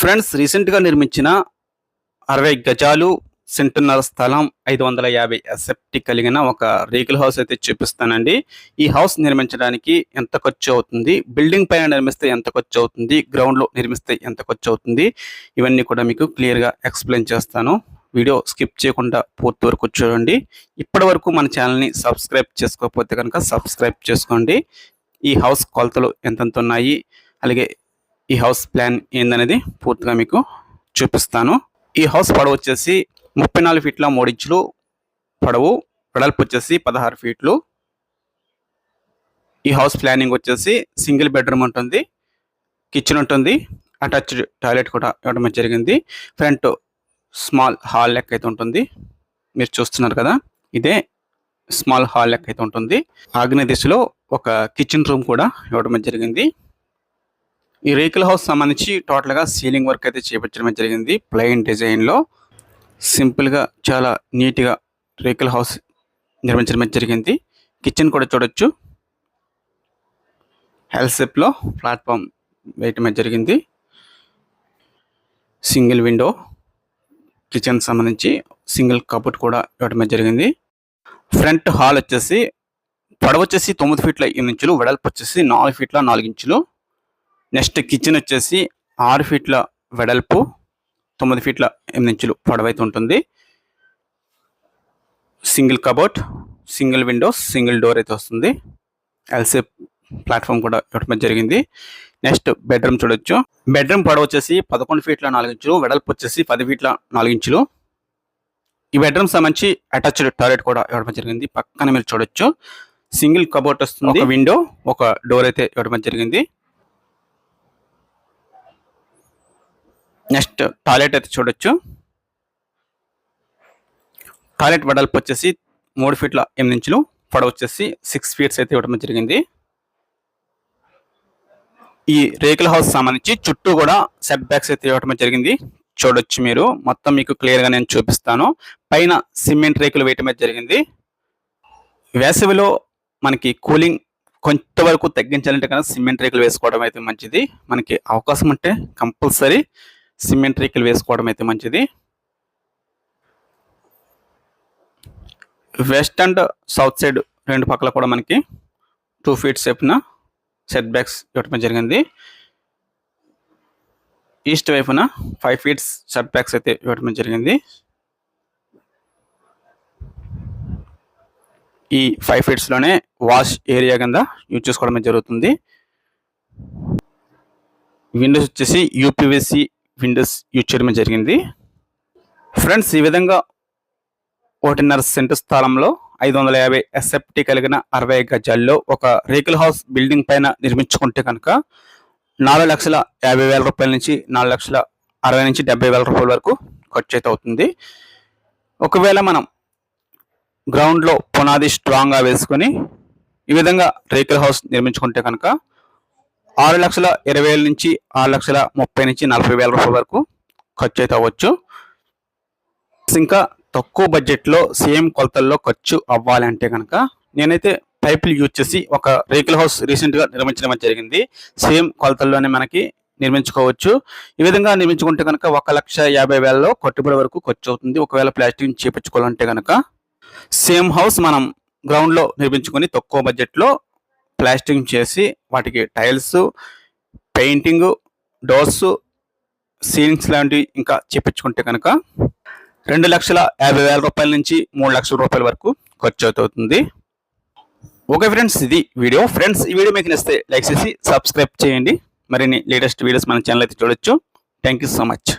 Friends రీసెంట్గా నిర్మించిన అరవై గజాలు సెంటున్నర స్థలం ఐదు వందల యాభై ఎసెప్టి కలిగిన ఒక రేకుల హౌస్ అయితే చూపిస్తానండి. ఈ హౌస్ నిర్మించడానికి ఎంత ఖర్చు అవుతుంది? బిల్డింగ్ పైన నిర్మిస్తే ఎంత ఖర్చు అవుతుంది? గ్రౌండ్లో నిర్మిస్తే ఎంత ఖర్చు అవుతుంది? ఇవన్నీ కూడా మీకు క్లియర్గా ఎక్స్ప్లెయిన్ చేస్తాను. వీడియో స్కిప్ చేయకుండా పూర్తి వరకు చూడండి. ఇప్పటి వరకు మన ఛానల్ని సబ్స్క్రైబ్ చేసుకోకపోతే కనుక సబ్స్క్రైబ్ చేసుకోండి. ఈ హౌస్ కొలతలు ఎంతెంత ఉన్నాయి? అలాగే ఈ హౌస్ ప్లాన్ ఏందనేది పూర్తిగా మీకు చూపిస్తాను. ఈ హౌస్ పొడవు వచ్చేసి ముప్పై నాలుగు ఫీట్ల మూడు ఇంచులు పొడవు. వెడల్పు వచ్చేసి పదహారు ఫీట్లు. ఈ హౌస్ ప్లానింగ్ వచ్చేసి సింగిల్ బెడ్రూమ్ ఉంటుంది. కిచెన్ ఉంటుంది. అటాచ్డ్ టాయిలెట్ కూడా ఇవ్వడం జరిగింది. ఫ్రంట్ స్మాల్ హాల్ లెక్క అయితే ఉంటుంది. మీరు చూస్తున్నారు కదా ఇదే స్మాల్ హాల్ లెక్క అయితే ఉంటుంది. ఆగ్నేయ దిశలో ఒక కిచెన్ రూమ్ కూడా ఇవ్వడం జరిగింది. ఈ రేకుల హౌస్ సంబంధించి టోటల్గా సీలింగ్ వర్క్ అయితే చేపించడం జరిగింది. ప్లెయిన్ డిజైన్లో సింపుల్గా చాలా నీట్గా రేకుల హౌస్ నిర్మించడం జరిగింది. కిచెన్ కూడా చూడొచ్చు. హెల్సెప్లో ప్లాట్ఫామ్ వేయటం జరిగింది. సింగిల్ విండో కిచెన్ సంబంధించి సింగిల్ కబోర్డ్ కూడా ఇవ్వడం జరిగింది. ఫ్రంట్ హాల్ వచ్చేసి పొడవు వచ్చేసి తొమ్మిది ఫీట్ల ఎనిమిది ఇంచులు వెడల్పు వచ్చేసి నాలుగు ఫీట్ల నాలుగు ఇంచులు. నెక్స్ట్ కిచెన్ వచ్చేసి ఆరు ఫీట్ల వెడల్పు తొమ్మిది ఫీట్ల ఎనిమిది ఇంచులు పొడవైతే ఉంటుంది. Single cupboard single windows single door అయితే వస్తుంది. ఎల్సీ ప్లాట్ఫామ్ కూడా ఇవ్వడం జరిగింది. నెక్స్ట్ బెడ్రూమ్ చూడొచ్చు. బెడ్రూమ్ పొడవు వచ్చేసి పదకొండు ఫీట్ల నాలుగు ఇంచులు వెడల్పు వచ్చేసి పది ఫీట్ల నాలుగు ఇంచులు ఈ బెడ్రూమ్ సంబంధించి అటాచ్డ్ టాయిలెట్ కూడా ఇవ్వడం జరిగింది. పక్కన మీరు చూడొచ్చు. సింగిల్ కబోర్డ్ వస్తుంది. విండో ఒక డోర్ అయితే ఇవ్వడం జరిగింది. నెక్స్ట్ టాయిలెట్ అయితే చూడొచ్చు. టాయిలెట్ వెడల్పు వచ్చేసి మూడు ఫీట్ల ఎనిమిది ఇంచులు పొడవు వచ్చేసి సిక్స్ ఫీట్స్ అయితే ఇవ్వడం జరిగింది. ఈ రేకుల హౌస్ సంబంధించి చుట్టూ కూడా సెట్ బ్యాక్స్ అయితే ఇవ్వడం జరిగింది. చూడొచ్చు మీరు. మొత్తం మీకు క్లియర్గా నేను చూపిస్తాను. పైన సిమెంట్ రేకులు వేయటం జరిగింది. వేసవిలో మనకి కూలింగ్ కొంతవరకు తగ్గించాలంటే కనుక సిమెంట్ రేకులు వేసుకోవడం అయితే మంచిది. మనకి అవకాశం ఉంటే కంపల్సరీ సిమెంట్ వేసుకోవడం అయితే మంచిది. వెస్ట్ అండ్ సౌత్ సైడ్ రెండు పక్కల కూడా మనకి టూ ఫీట్ సేపున సెట్ బ్యాక్స్ ఇవ్వటం జరిగింది. ఈస్ట్ వైపున ఫైవ్ ఫీట్స్ సెట్ బ్యాక్స్ అయితే ఇవ్వటం జరిగింది. ఈ ఫైవ్ ఫీట్స్లోనే వాష్ ఏరియా కింద యూజ్ చేసుకోవడం జరుగుతుంది. విండోస్ వచ్చేసి యూపీవీసీ విండోస్ యూజ్ చేయడం జరిగింది. ఫ్రెండ్స్ ఈ విధంగా ఒకటిన్నర సెంటు స్థలంలో ఐదు వందల యాభై ఎస్ఎఫ్టీ కలిగిన అరవై గజాల్లో ఒక రేకుల్ హౌస్ బిల్డింగ్ పైన నిర్మించుకుంటే కనుక నాలుగు లక్షల యాభై వేల రూపాయల నుంచి నాలుగు లక్షల అరవై నుంచి డెబ్బై వేల రూపాయల వరకు ఖర్చు అయితే అవుతుంది. ఒకవేళ మనం గ్రౌండ్లో పునాది స్ట్రాంగ్గా వేసుకొని ఈ విధంగా రేకుల్ హౌస్ నిర్మించుకుంటే కనుక ఆరు లక్షల ఇరవై వేల నుంచి ఆరు లక్షల ముప్పై నుంచి నలభై వేల రూపాయల వరకు ఖర్చు అయితే అవ్వచ్చు. ఇంకా తక్కువ బడ్జెట్లో సేమ్ కొలతల్లో ఖర్చు అవ్వాలంటే కనుక నేనైతే పైపులు యూజ్ చేసి ఒక రేకుల హౌస్ రీసెంట్గా నిర్మించడం జరిగింది. సేమ్ కొలతల్లోనే మనకి నిర్మించుకోవచ్చు. ఈ విధంగా నిర్మించుకుంటే కనుక ఒక లక్ష యాభై వేలలో కట్టుబడి వరకు ఖర్చు అవుతుంది. ఒకవేళ ప్లాస్టిక్ చేపించుకోవాలంటే కనుక సేమ్ హౌస్ మనం గ్రౌండ్లో నిర్మించుకొని తక్కువ బడ్జెట్లో ప్లాస్టింగ్ చేసి వాటికి టైల్స్ పెయింటింగ్ డోర్స్ సీలింగ్స్ లాంటివి ఇంకా చేపించుకుంటే కనుక రెండు లక్షల యాభై వేల రూపాయల నుంచి మూడు లక్షల రూపాయల వరకు ఖర్చు అవుతుంది. ఓకే ఫ్రెండ్స్ ఇది వీడియో. ఫ్రెండ్స్ ఈ వీడియో మీకు నచ్చితే లైక్ చేసి సబ్స్క్రైబ్ చేయండి. మరిన్ని లేటెస్ట్ వీడియోస్ మన ఛానల్ అయితే చూడొచ్చు. Thank you so much.